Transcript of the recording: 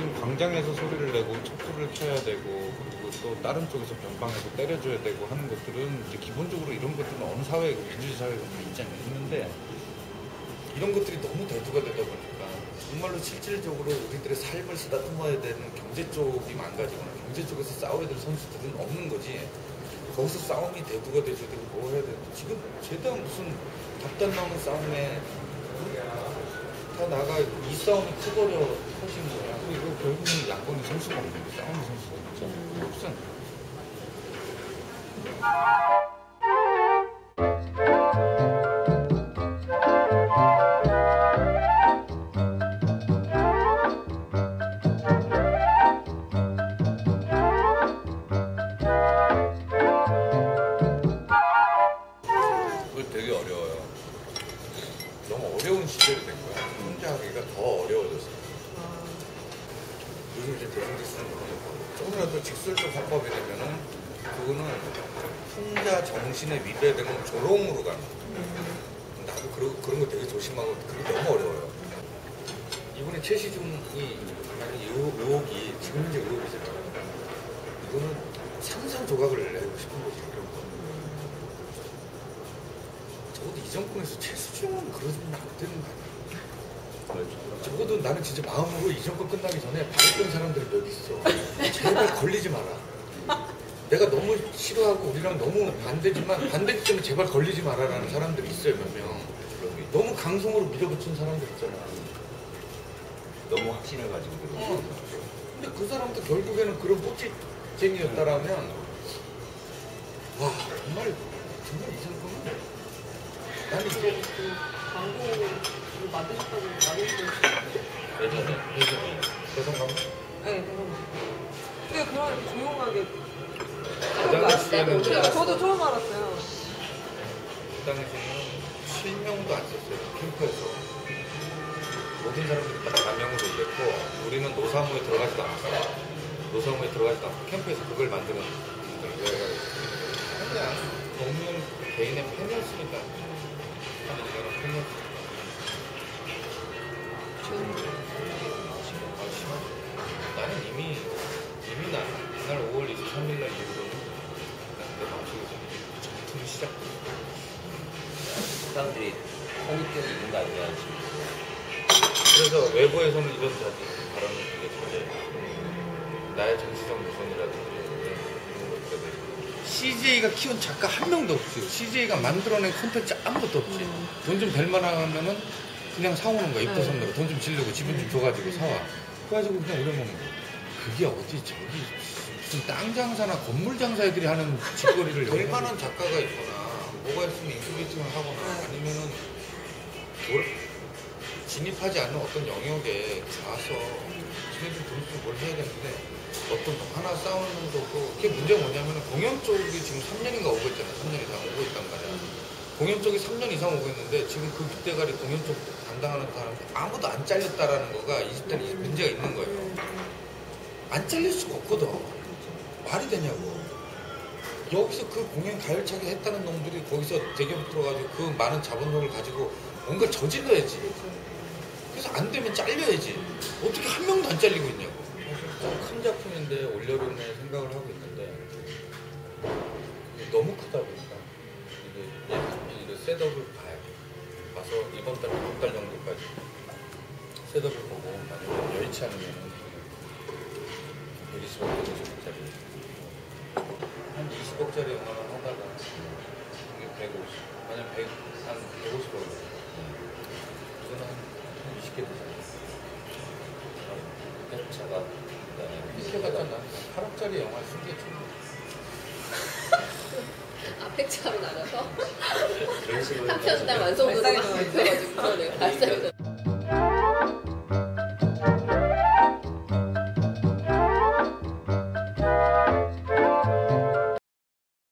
지금 광장에서 소리를 내고 촛불을 켜야 되고 그리고 또 다른 쪽에서 변방에서 때려줘야 되고 하는 것들은 이제 기본적으로 이런 것들은 어느 사회고 민주주의 사회가 다 있잖아요. 있는데 이런 것들이 너무 대두가 되다 보니까 정말로 실질적으로 우리들의 삶을 쓰다듬어야 되는 경제 쪽이 망가지거나 경제 쪽에서 싸워야 될 선수들은 없는 거지. 거기서 싸움이 대두가 돼줘야 되고 뭐 해야 되고 지금 죄다 무슨 답단 나오는 싸움에 다 나가 이 싸움이 크거려 터진 거야. 그리고 결국은 양권이 선수가 없는 거 싸우는 선수가 없잖아. 없잖아. 그 대중들 쓰는 거 조금이라도 직설적 화법이 되면은 그거는 혼자 정신에 위배되는 조롱으로 가는 거야. 나도 그런, 그런 거 되게 조심하고 그게 너무 어려워요. 이번에 최시중이 만약 의혹, 의혹이 지금 현재 의혹이잖아요. 이거는 상상 조각을 내고 싶은 거지. 이런 거. 적어도 이 정권에서 최수중은 그러면 안 되는 거 아니야? 적어도 나는 진짜 마음으로 이 정권 끝나기 전에 바랬던 사람들이 몇 있어. 제발 걸리지 마라. 내가 너무 싫어하고 우리랑 너무 반대지만 반대 때문에 제발 걸리지 마라라는 사람들이 있어요 몇 명. 너무 강성으로 밀어붙인 사람들 있잖아. 너무 확신을 가지고 들어. 근데 그 사람도 결국에는 그런 뽀찌쟁이였다라면 와 정말 정말 이 정권은 나는 이제 그 광고를 만드셨다고 많이 들었어요. 예전에 대성감 네, 그런 근데 그런 조용하게. 그 당시에는 네, 저도 처음 알았어요. 그 당시에는 실명도 안 썼어요 캠프에서. 모든 사람들이 다 가명을 올렸고 우리는 노사무에 들어가지도 않았어요. 노사무에 들어가지도 않고 캠프에서 그걸 만드는 분들 그냥 공무원 개인의 팬이었으니까 나는 이미 나 그날 5월 23일 날 이후로는 내 마음속에서 전투를 시작했어 사람들이 선입견이 있는 거 아니냐 지금. 그래서 외부에서는 이런 자기 발언을 되게 자제해. 나의 정치적 노선이라든지 CJ가 키운 작가 한 명도 없어요. CJ가 만들어낸 콘텐츠 아무것도 없지. 돈좀 될 만하면은 그냥 사오는 거야. 입도 네. 선으로 돈좀 지르고 지분 좀 줘가지고 사와. 그래가지고 그냥 우려먹는 거야. 그게 어디 저기 무슨 땅 장사나 건물 장사 애들이 하는 짓거리를 될 만한 작가가 있거나 뭐가 있으면 인큐베이팅을 하거나 아니면은 뭘 진입하지 않는 어떤 영역에 가서 지네들 돈 쓰고 뭘 해야 되는데 어떤 거 하나 싸우는 거고 그게 문제가 뭐냐면 공연 쪽이 지금 3년인가 오고 있잖아 3년 이상 오고 있단 말이야. 공연 쪽이 3년 이상 오고 있는데 지금 그 윗대가리 공연 쪽 담당하는 사람 아무도 안 잘렸다라는 거가 20대는 이 문제가 있는 거예요. 안 잘릴 수가 없거든. 말이 되냐고. 여기서 그 공연 가열차게 했다는 놈들이 거기서 대기업 들어가지고 그 많은 자본력을 가지고 뭔가 저질러야지. 그래서 안 되면 잘려야지. 어떻게 한 명도 안 잘리고 있냐고. 작품인데 올려놓을 생각을 하고 있는데 너무 크다 보니까 이게 이게 셋업을 돼. 봐서 이번 달, 이번 달 정도까지 셋업을 보고 만약에 여의치 않으면 120억, 150억짜리 한 20억짜리 영화를 하다가 이게 150, 만약 100, 한 150억 이거는 한 20개 되잖아. 캡처가 갔잖아. 8억짜리 영화 쓴게 좀. 아 팩트로 나가서 한 편당 완성도가 발상이 높여가지고 그러네요.